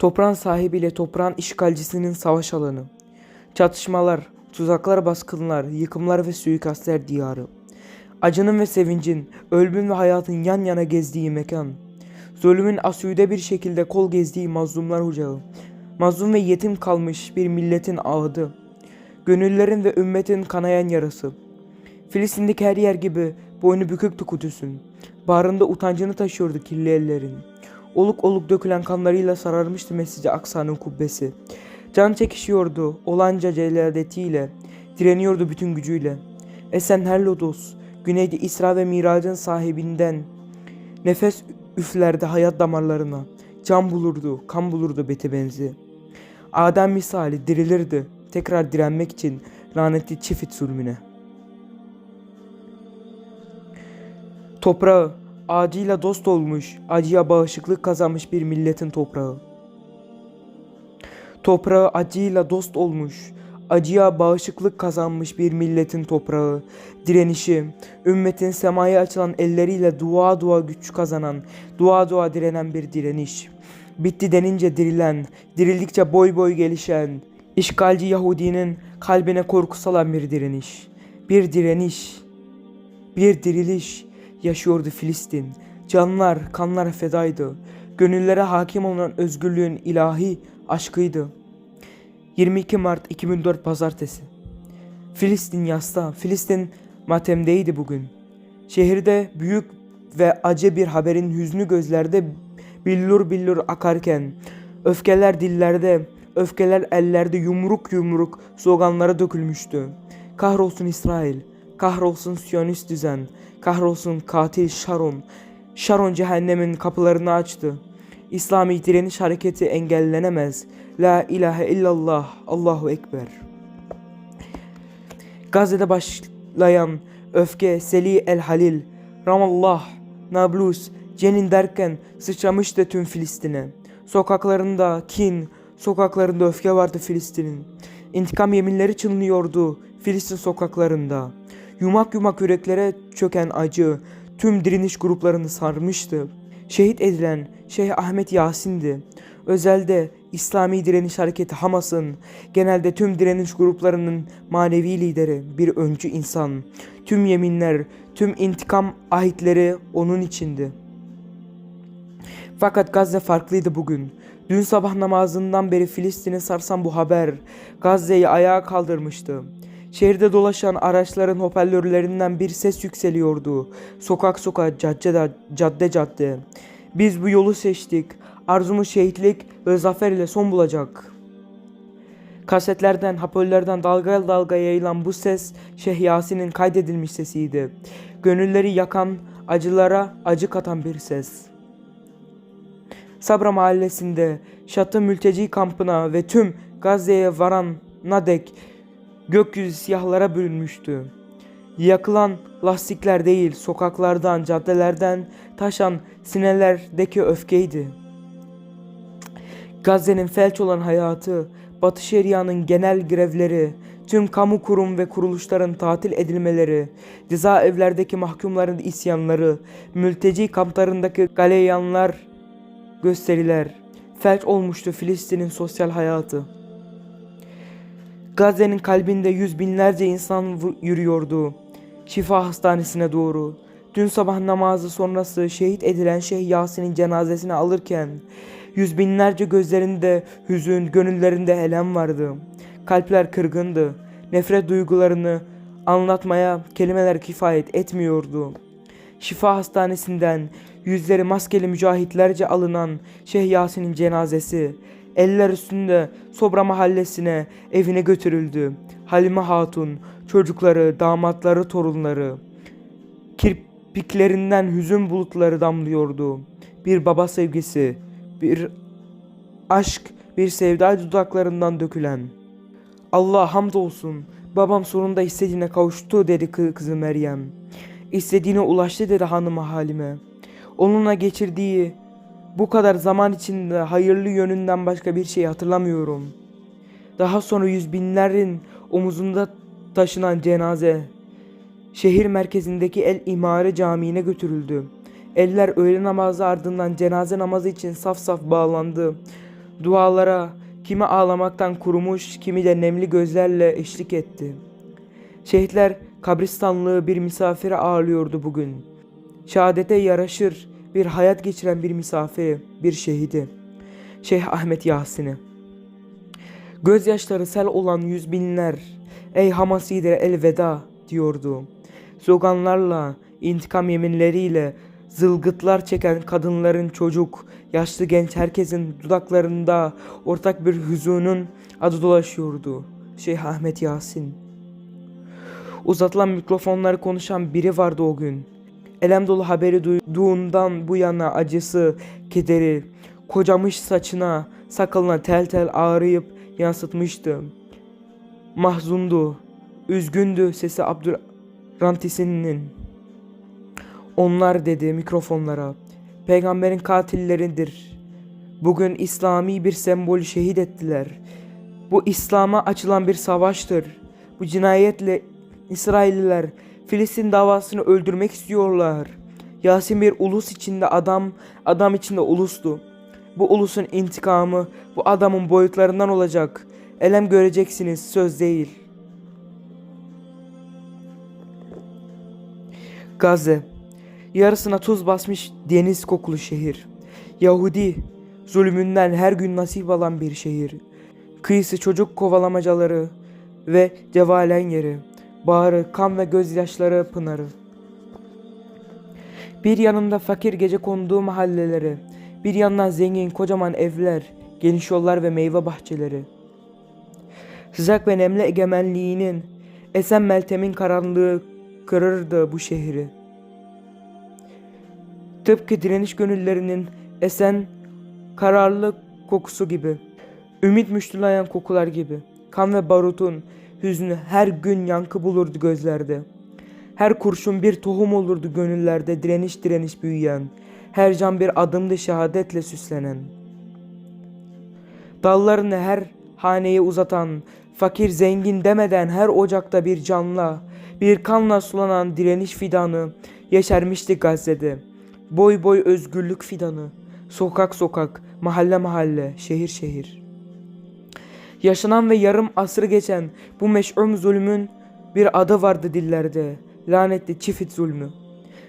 Toprağın sahibiyle toprağın işgalcisinin savaş alanı. Çatışmalar, tuzaklar, baskınlar, yıkımlar ve suikastler diyarı. Acının ve sevincin, ölümün ve hayatın yan yana gezdiği mekan. Zulümün asüde bir şekilde kol gezdiği mazlumlar ocağı. Mazlum ve yetim kalmış bir milletin ağıdı. Gönüllerin ve ümmetin kanayan yarası. Filistin'deki her yer gibi boynu büküktü Kudüs'ün. Bağrında utancını taşıyordu kirli ellerin. Oluk oluk dökülen kanlarıyla sararmıştı Mescid-i Aksa'nın kubbesi. Can çekişiyordu olanca celadetiyle, direniyordu bütün gücüyle. Esen her lodos, güneyde İsra ve Mirac'ın sahibinden, nefes üflerdi hayat damarlarına, can bulurdu, kan bulurdu beti benzi. Adem misali dirilirdi, tekrar direnmek için lanetli çifit zulmüne. Toprağı, ağacıyla dost olmuş, acıya bağışıklık kazanmış bir milletin toprağı. Toprağı acıyla dost olmuş, acıya bağışıklık kazanmış bir milletin toprağı. Direnişi, ümmetin semaya açılan elleriyle dua dua güç kazanan, dua dua direnen bir direniş. Bitti denince dirilen, dirildikçe boy boy gelişen, işgalci Yahudinin kalbine korku salan bir direniş. Bir direniş, bir diriliş yaşıyordu Filistin. Canlar, kanlar fedaydı. Gönüllere hakim olan özgürlüğün ilahi aşkıydı. 22 Mart 2004 Pazartesi. Filistin yasta, Filistin matemdeydi bugün. Şehirde büyük ve acı bir haberin hüznü gözlerde billur billur akarken, öfkeler dillerde, öfkeler ellerde yumruk yumruk sloganlara dökülmüştü. Kahrolsun İsrail, kahrolsun Siyonist düzen, kahrolsun katil Sharon. Sharon cehennemin kapılarını açtı. İslami direniş hareketi engellenemez. La ilahe illallah, Allahu Ekber. Gazze'de başlayan öfke Seli El Halil, Ramallah, Nablus, Cenin derken sıçramıştı tüm Filistin'e. Sokaklarında kin, sokaklarında öfke vardı Filistin'in. İntikam yeminleri çınlıyordu Filistin sokaklarında. Yumak yumak yüreklere çöken acı tüm direniş gruplarını sarmıştı. Şehit edilen Şeyh Ahmet Yasin'di. Özelde İslami Direniş Hareketi Hamas'ın, genelde tüm direniş gruplarının manevi lideri, bir öncü insan. Tüm yeminler, tüm intikam ahitleri onun içindi. Fakat Gazze farklıydı bugün. Dün sabah namazından beri Filistin'i sarsan bu haber Gazze'yi ayağa kaldırmıştı. Şehirde dolaşan araçların hoparlörlerinden bir ses yükseliyordu. Sokak sokak, cadde cadde cadde. Biz bu yolu seçtik. Arzumuz şehitlik ve zafer ile son bulacak. Kasetlerden, hoparlörlerden dalga dalga yayılan bu ses Şeyh Yasin'in kaydedilmiş sesiydi. Gönülleri yakan, acılara acı katan bir ses. Sabra mahallesinde, Şatı mülteci kampına ve tüm Gazze'ye varan Nadek gökyüzü siyahlara bürünmüştü. Yakılan lastikler değil, sokaklardan, caddelerden taşan sinelerdeki öfkeydi. Gazze'nin felç olan hayatı, Batı Şeria'nın genel grevleri, tüm kamu kurum ve kuruluşların tatil edilmeleri, cezaevlerdeki mahkumların isyanları, mülteci kamplarındaki galeyanlar, gösteriler, felç olmuştu Filistin'in sosyal hayatı. Gazze'nin kalbinde yüz binlerce insan yürüyordu. Şifa hastanesine doğru. Dün sabah namazı sonrası şehit edilen Şeyh Yasin'in cenazesini alırken yüz binlerce gözlerinde hüzün, gönüllerinde elem vardı. Kalpler kırgındı. Nefret duygularını anlatmaya kelimeler kifayet etmiyordu. Şifa hastanesinden yüzleri maskeli mücahitlerce alınan Şeyh Yasin'in cenazesi eller üstünde Sobra mahallesine evine götürüldü. Halime Hatun, çocukları, damatları, torunları. Kirpiklerinden hüzün bulutları damlıyordu. Bir baba sevgisi, bir aşk, bir sevda dudaklarından dökülen. Allah hamdolsun, babam sonunda istediğine kavuştu dedi kı- kızı Meryem. İstediğine ulaştı dedi hanımı Halime. Onunla geçirdiği bu kadar zaman içinde hayırlı yönünden başka bir şey hatırlamıyorum. Daha sonra yüz binlerin omuzunda taşınan cenaze şehir merkezindeki El İmare Camii'ne götürüldü. Eller öğle namazı ardından cenaze namazı için saf saf bağlandı. Dualara kimi ağlamaktan kurumuş, kimi de nemli gözlerle eşlik etti. Şehitler kabristanlığı bir misafire ağırlıyordu bugün. Şehadete yaraşır bir hayat geçiren bir misafiri, bir şehidi. Şeyh Ahmet Yasin'i. Gözyaşları sel olan yüz binler, ey Hamaside elveda diyordu. Sloganlarla, intikam yeminleriyle, zılgıtlar çeken kadınların çocuk, yaşlı genç herkesin dudaklarında ortak bir hüzünün adı dolaşıyordu. Şeyh Ahmet Yasin. Uzatılan mikrofonları konuşan biri vardı o gün. Elem dolu haberi duyduğundan bu yana acısı, kederi, kocamış saçına, sakalına tel tel ağrıyıp yansıtmıştı. Mahzundu, üzgündü sesi Abdurrantisi'nin. Onlar dedi mikrofonlara, peygamberin katilleridir. Bugün İslami bir sembol şehit ettiler. Bu İslam'a açılan bir savaştır. Bu cinayetle İsrailliler Filistin davasını öldürmek istiyorlar. Yasin bir ulus içinde adam, adam içinde ulustu. Bu ulusun intikamı bu adamın boyutlarından olacak. Elem göreceksiniz söz değil. Gazze Yarısına tuz basmış deniz kokulu şehir. Yahudi zulmünden her gün nasip alan bir şehir. Kıyısı çocuk kovalamacaları ve cevalen yeri. Bağrı, kan ve gözyaşları pınarı. Bir yanında fakir gece konduğu mahalleleri, bir yandan zengin kocaman evler, geniş yollar ve meyve bahçeleri. Sıcak ve nemli egemenliğinin, esen Meltem'in karanlığı kırırdı bu şehri. Tıpkı direniş gönüllerinin esen kararlı kokusu gibi. Ümit müştülayan kokular gibi. Kan ve barutun hüznü her gün yankı bulurdu gözlerde. Her kurşun bir tohum olurdu gönüllerde direniş direniş büyüyen. Her can bir adımdı şehadetle süslenen. Dallarını her haneye uzatan, fakir zengin demeden her ocakta bir canla, bir kanla sulanan direniş fidanı yeşermişti Gazze'de. Boy boy özgürlük fidanı, sokak sokak, mahalle mahalle, şehir şehir. Yaşanan ve yarım asrı geçen bu meş'um zulmün bir adı vardı dillerde. Lanetli çifit zulmü.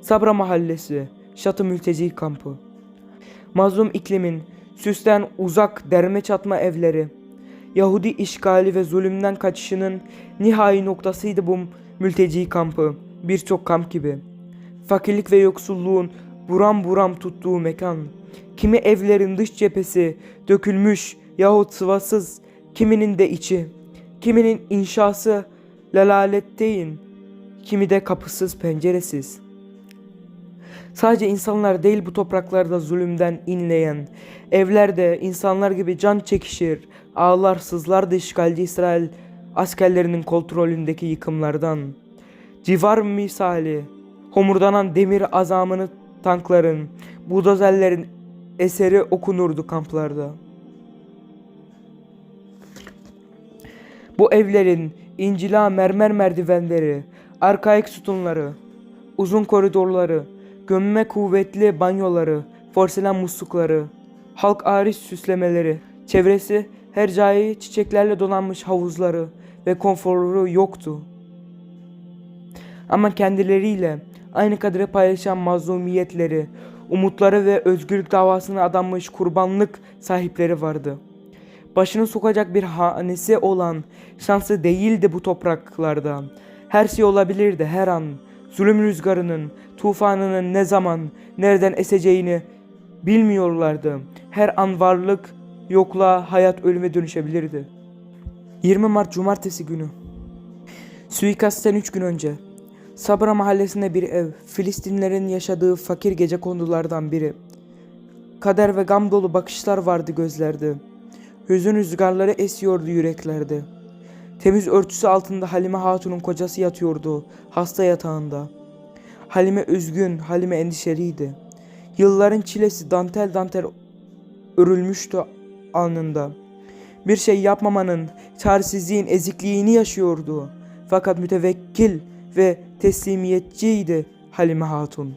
Sabra mahallesi, Şatı mülteci kampı. Mazlum iklimin, süsten uzak derme çatma evleri. Yahudi işgali ve zulümden kaçışının nihai noktasıydı bu mülteci kampı. Birçok kamp gibi. Fakirlik ve yoksulluğun buram buram tuttuğu mekan. Kimi evlerin dış cephesi dökülmüş yahut sıvasız, kiminin de içi, kiminin inşası lalaletteyin, kimi de kapısız penceresiz. Sadece insanlar değil bu topraklarda zulümden inleyen, evlerde insanlar gibi can çekişir, ağlar sızlar da işgalci İsrail askerlerinin kontrolündeki yıkımlardan. Civar misali, homurdanan demir azamını tankların, buldozerlerin eseri okunurdu kamplarda. Bu evlerin incila mermer merdivenleri, arkaik sütunları, uzun koridorları, gömme kuvvetli banyoları, porselen muslukları, halk ariş süslemeleri, çevresi her cayı çiçeklerle donanmış havuzları ve konforu yoktu. Ama kendileriyle aynı kadere paylaşan mazlumiyetleri, umutları ve özgürlük davasına adanmış kurbanlık sahipleri vardı. Başını sokacak bir hanesi olan şansı değildi bu topraklarda. Her şey olabilirdi her an. Zulüm rüzgarının, tufanının ne zaman, nereden eseceğini bilmiyorlardı. Her an varlık, yokluğa, hayat ölüme dönüşebilirdi. 20 Mart Cumartesi günü. Suikastten 3 gün önce. Sabra mahallesinde bir ev, Filistinlerin yaşadığı fakir gece kondulardan biri. Kader ve gam dolu bakışlar vardı gözlerde. Hüzün rüzgarları esiyordu yüreklerde. Temiz örtüsü altında Halime Hatun'un kocası yatıyordu, hasta yatağında. Halime üzgün, Halime endişeliydi. Yılların çilesi dantel dantel örülmüştü alnında. Bir şey yapmamanın, çaresizliğin ezikliğini yaşıyordu. Fakat mütevekkil ve teslimiyetçiydi Halime Hatun.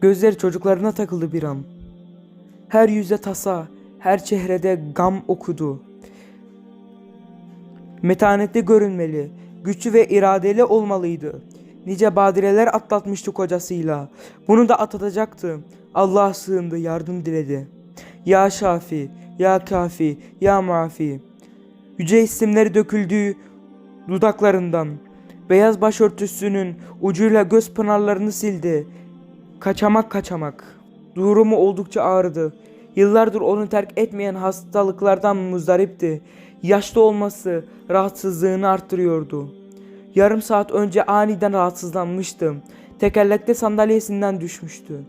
Gözleri çocuklarına takıldı bir an. Her yüze tasa, her çehrede gam okudu. Metanetli görünmeli, güçlü ve iradeli olmalıydı. Nice badireler atlatmıştı kocasıyla. Bunu da atlatacaktı. Allah'a sığındı, yardım diledi. Ya Şafi, Ya Kafi, Ya Mafi. Yüce isimleri döküldüğü dudaklarından. Beyaz başörtüsünün ucuyla göz pınarlarını sildi. Kaçamak kaçamak. Durumu oldukça ağrıdı. Yıllardır onu terk etmeyen hastalıklardan muzdaripti. Yaşlı olması rahatsızlığını arttırıyordu. Yarım saat önce aniden rahatsızlanmıştı. Tekerlekte sandalyesinden düşmüştü.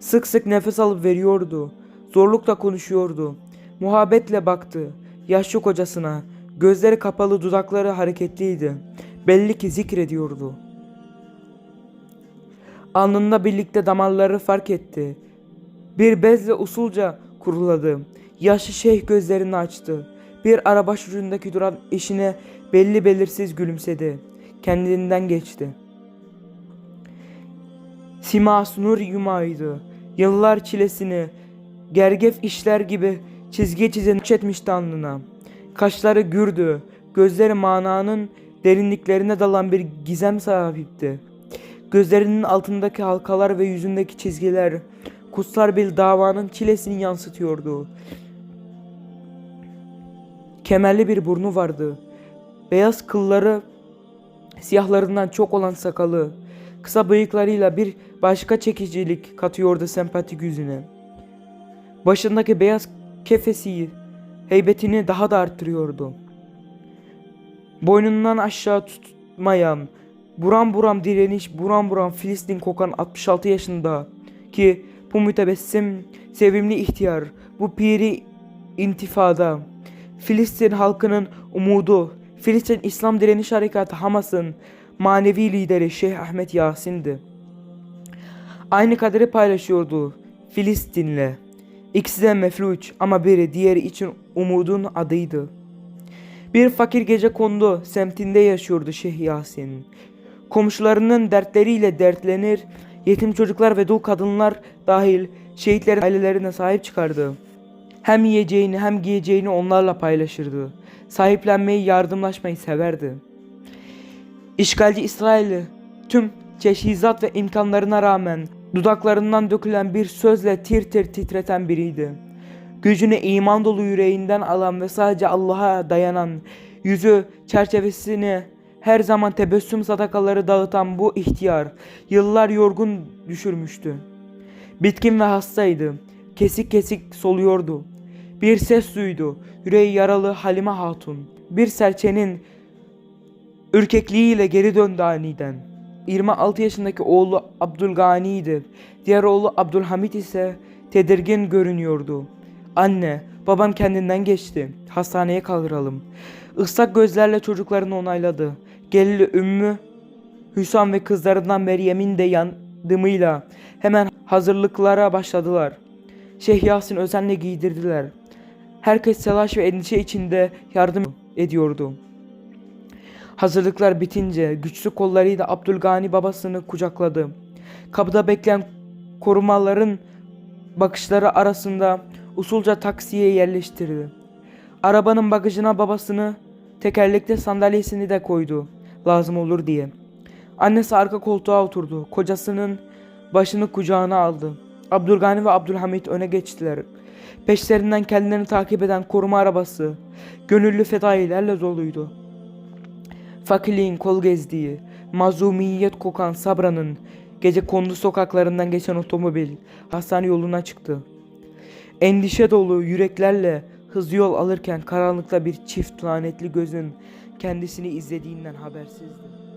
Sık sık nefes alıp veriyordu. Zorlukla konuşuyordu. Muhabbetle baktı. Yaşlı kocasına. Gözleri kapalı dudakları hareketliydi. Belli ki zikrediyordu. Alnında birlikte damarları fark etti. Bir bezle usulca kuruladı. Yaşlı şeyh gözlerini açtı. Bir araba ucundaki duran eşine belli belirsiz gülümsedi. Kendinden geçti. Simas nur yumaydı. Yıllar çilesini gergef işler gibi çizgi çizen etmişti alnına. Kaşları gürdü. Gözleri mananın derinliklerine dalan bir gizem sahipti. Gözlerinin altındaki halkalar ve yüzündeki çizgiler kutsal bir davanın çilesini yansıtıyordu. Kemerli bir burnu vardı. Beyaz kılları siyahlarından çok olan sakalı, kısa bıyıklarıyla bir başka çekicilik katıyordu sempatik yüzüne. Başındaki beyaz kefesi heybetini daha da arttırıyordu. Boynundan aşağı tutmayan, buram buram direniş, buram buram Filistin kokan 66 yaşında ki bu mütebessim, sevimli ihtiyar, bu piri intifada, Filistin halkının umudu, Filistin İslam Direniş Harekatı Hamas'ın manevi lideri Şeyh Ahmet Yasin'di. Aynı kaderi paylaşıyordu Filistin'le. İkisi de mefluç ama biri diğeri için umudun adıydı. Bir fakir gece kondu semtinde yaşıyordu Şeyh Yasin. Komşularının dertleriyle dertlenir, yetim çocuklar ve dul kadınlar dahil şehitlerin ailelerine sahip çıkardı. Hem yiyeceğini hem giyeceğini onlarla paylaşırdı. Sahiplenmeyi, yardımlaşmayı severdi. İşgalci İsrail'i tüm teşhizat ve imkanlarına rağmen dudaklarından dökülen bir sözle tir tir titreten biriydi. Gücünü iman dolu yüreğinden alan ve sadece Allah'a dayanan, yüzü çerçevesini her zaman tebessüm sadakaları dağıtan bu ihtiyar yıllar yorgun düşürmüştü. Bitkin ve hastaydı. Kesik kesik soluyordu. Bir ses duydu. Yüreği yaralı Halime Hatun. Bir serçenin ürkekliğiyle geri döndü aniden. 26 yaşındaki oğlu Abdülgani'ydi. Diğer oğlu Abdülhamit ise tedirgin görünüyordu. Anne, babam kendinden geçti. Hastaneye kaldıralım. Islak gözlerle çocuklarını onayladı. Gelili Ümmü, Hüsam ve kızlarından Meryem'in de yardımıyla hemen hazırlıklara başladılar. Şeyh Yasin özenle giydirdiler. Herkes telaş ve endişe içinde yardım ediyordu. Hazırlıklar bitince güçlü kollarıyla Abdülgani babasını kucakladı. Kapıda bekleyen korumaların bakışları arasında usulca taksiye yerleştirdi. Arabanın bagajına babasını, tekerlekte sandalyesini de koydu. Lazım olur diye. Annesi arka koltuğa oturdu. Kocasının başını kucağına aldı. Abdülgani ve Abdülhamit öne geçtiler. Peşlerinden kendilerini takip eden koruma arabası gönüllü fedailerle doluydu. Fakirliğin kol gezdiği, mazlumiyet kokan Sabra'nın gece kondu sokaklarından geçen otomobil hastane yoluna çıktı. Endişe dolu yüreklerle hızlı yol alırken karanlıkta bir çift lanetli gözün kendisini izlediğinden habersizdi.